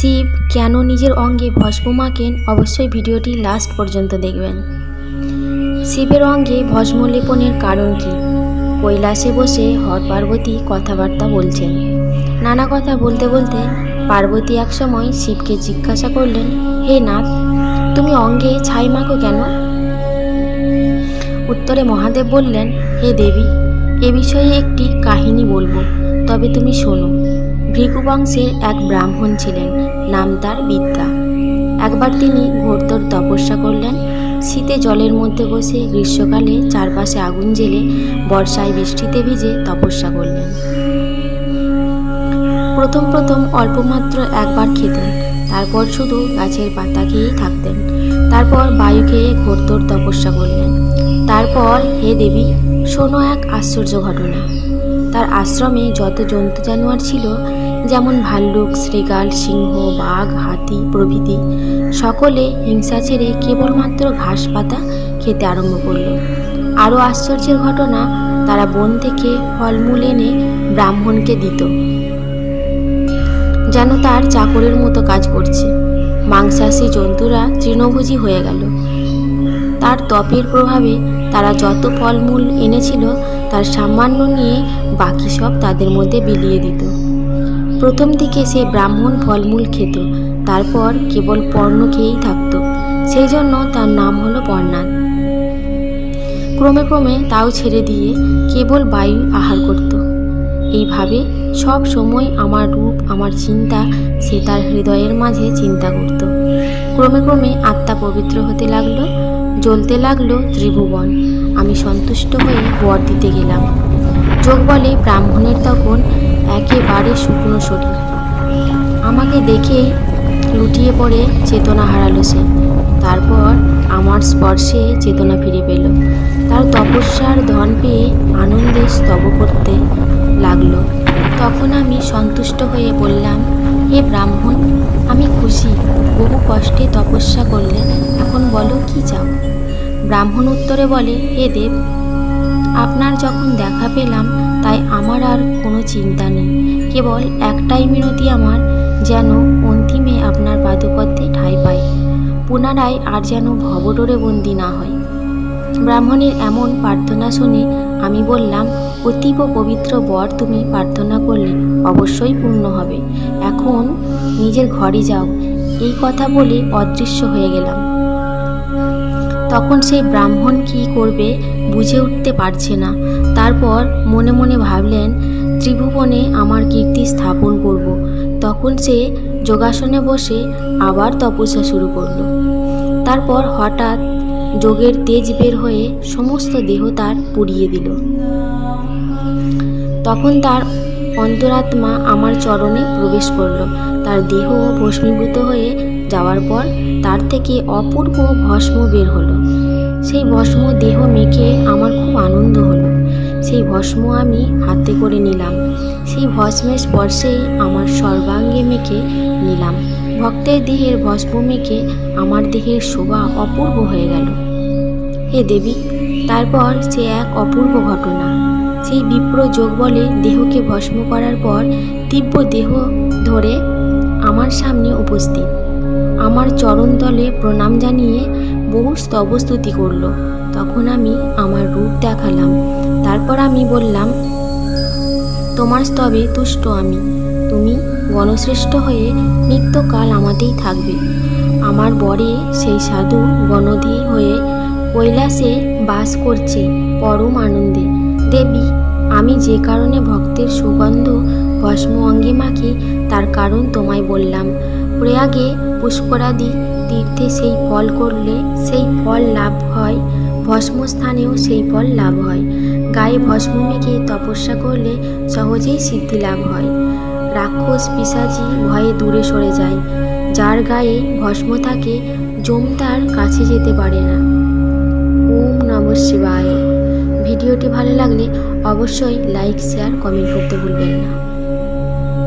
শিব কেন নিজের অঙ্গে ভস্ম মাখেন অবশ্যই ভিডিওটি লাস্ট পর্যন্ত দেখবেন। শিবের অঙ্গে ভস্ম লেপনের কারণ কি? কৈলাসে বসে হর পার্বতী কথাবার্তা বলছেন। নানা কথা বলতে বলতে পার্বতী একসময় শিবকে জিজ্ঞাসা করলেন, হে নাথ, তুমি অঙ্গে ছাই মাখো কেন? উত্তরে মহাদেব বললেন, হে দেবী, এ বিষয়ে একটি কাহিনী বলব, তবে তুমি শোনো। ভৃগু বংশের এক ব্রাহ্মণ ছিলেন, নাম তার বিদ্যা। একবার তিনি ঘোরতর তপস্যা করলেন। শীতে জলের মধ্যে বসে গ্রীষ্মকালে চারপাশে আগুন জেলে বর্ষায় বৃষ্টিতে ভিজে তপস্যা করলেন। প্রথম প্রথম অল্পমাত্র একবার খেতেন, তারপর শুধু গাছের পাতা খেয়েই থাকতেন। তারপর বায়ু খেয়ে ঘোরতর তপস্যা করলেন। তারপর হে দেবী, শোনো এক আশ্চর্য ঘটনা। তার আশ্রমে যত জন্তু জানোয়ার ছিল, যেমন ভাল্লুক, শ্রীগাল, সিংহ, বাঘ, হাতি, প্রভৃতি, সকলে হিংসা ছেড়ে কেবলমাত্র ঘাস পাতা খেতে আরম্ভ করল। আরও আশ্চর্যের ঘটনা, তারা বন থেকে ফলমূল এনে ব্রাহ্মণকে দিত। যেন তার চাকরের মতো কাজ করছে। মাংসাশী জন্তুরা তৃণভোজী হয়ে গেল। তার তপের প্রভাবে তারা যত ফলমূল এনেছিল, তার সামান্য নিয়ে বাকি সব তাদের মধ্যে বিলিয়ে দিত। প্রথম দিকে সে ব্রাহ্মণ ফলমূল খেত, তারপর কেবল পর্ণ খেয়েই থাকত। সেই জন্য তার নাম হলো পর্ণাদ। ক্রমে ক্রমে তাও ছেড়ে দিয়ে কেবল বায়ু আহার করত। এইভাবে সব সময় আমার রূপ, আমার চিন্তা সে তার হৃদয়ের মাঝে চিন্তা করত। ক্রমে ক্রমে আত্মা পবিত্র হতে লাগল, জ্বলতে লাগল ত্রিভুবন। আমি সন্তুষ্ট হয়ে বর দিতে গেলাম। যোগ বলে ব্রাহ্মণের তখন একেবারে শুকনো শরীর। আমাকে দেখেই লুটিয়ে পড়ে চেতনা হারালো সে। তারপর আমার স্পর্শে চেতনা ফিরে পেল। তার তপস্যার ধন পেয়ে আনন্দে স্তব করতে লাগল। তখন আমি সন্তুষ্ট হয়ে বললাম, হে ব্রাহ্মণ, আমি খুশি। বহু কষ্টে তপস্যা করলে। এখন বলো কি চাও? ব্রাহ্মণ উত্তরে বলে, হে দেব আপনার যখন দেখা পেলাম, তাই আমার আর কোনো চিন্তা নেই। কেবল একটাই মিনতি আমার, যেন অন্তিমে আপনার পাদপদ্মে ঠাঁই পায় পুনরায় আর যেন ভবডোরে বন্দি না হয় ব্রাহ্মণের এমন প্রার্থনা শুনে আমি বললাম, অতীব পবিত্র বর তুমি প্রার্থনা করলে অবশ্যই পূর্ণ হবে। এখন নিজের ঘরে যাও। এই কথা বলে অদৃশ্য হয়ে গেলাম। তখন সেই ব্রাহ্মণ কী করবে বুঝে উঠতে পারছে না। তারপর মনে মনে ভাবলেন, ত্রিভুবনে আমার কীর্তি স্থাপন করব। তখন সে যোগাসনে বসে আবার তপস্যা শুরু করল। তারপর হঠাৎ যোগের তেজ বের হয়ে সমস্ত দেহ তার পুড়িয়ে দিল। তখন তার অন্তরাত্মা আমার চরণে প্রবেশ করল। তার দেহ ভস্মীভূত হয়ে যাওয়ার পর তার থেকে অপূর্ব ভস্ম বের হলো। সেই ভস্ম দেহ মেখে আমার খুব আনন্দ হলো। সেই ভস্ম আমি হাতে করে নিলাম। সেই ভস্মের স্পর্শেই আমার সর্বাঙ্গে মেখে নিলাম। ভক্তের দেহের ভস্ম মেখে আমার দেহের শোভা অপূর্ব হয়ে গেল। হে দেবী, তারপর সে এক অপূর্ব ঘটনা। সেই বিপ্র যোগ বলে দেহকে ভস্ম করার পর দিব্য দেহ ধরে আমার সামনে উপস্থিত। আমার চরণতলে প্রণাম জানিয়ে বহু স্তবস্তুতি করল। তখন আমি আমার রূপ দেখালাম। তারপর আমি বললাম, তোমার স্তবে তুষ্ট আমি। তুমি গণশ্রেষ্ঠ হয়ে নিত্যকাল আমাতেই থাকবে। আমার বরে সেই সাধু গণধি হয়ে কৈলাসে বাস করছে পরম আনন্দে। দেবী, আমি যে কারণে ভক্তের সুগন্ধ ভস্ম অঙ্গে মাখি তার কারণ তোমায় বললাম। প্রয়াগে পুষ্করাদি তীর্থে সেই ফল করলে সেই ফল লাভ হয়, ভস্মস্থানেও সেই ফল লাভ হয়। গায়ে ভস্ম মেখে তপস্যা করলে সহজেই সিদ্ধি লাভ হয়। রাক্ষস পিসাজি ভয়ে দূরে সরে যায়, যার গায়ে ভস্ম থাকে জম তার কাছে যেতে পারে না। ওম নম শিবায়। ভিডিওটি ভালো লাগলে অবশ্যই লাইক, শেয়ার, কমেন্ট করতে ভুলবেন না।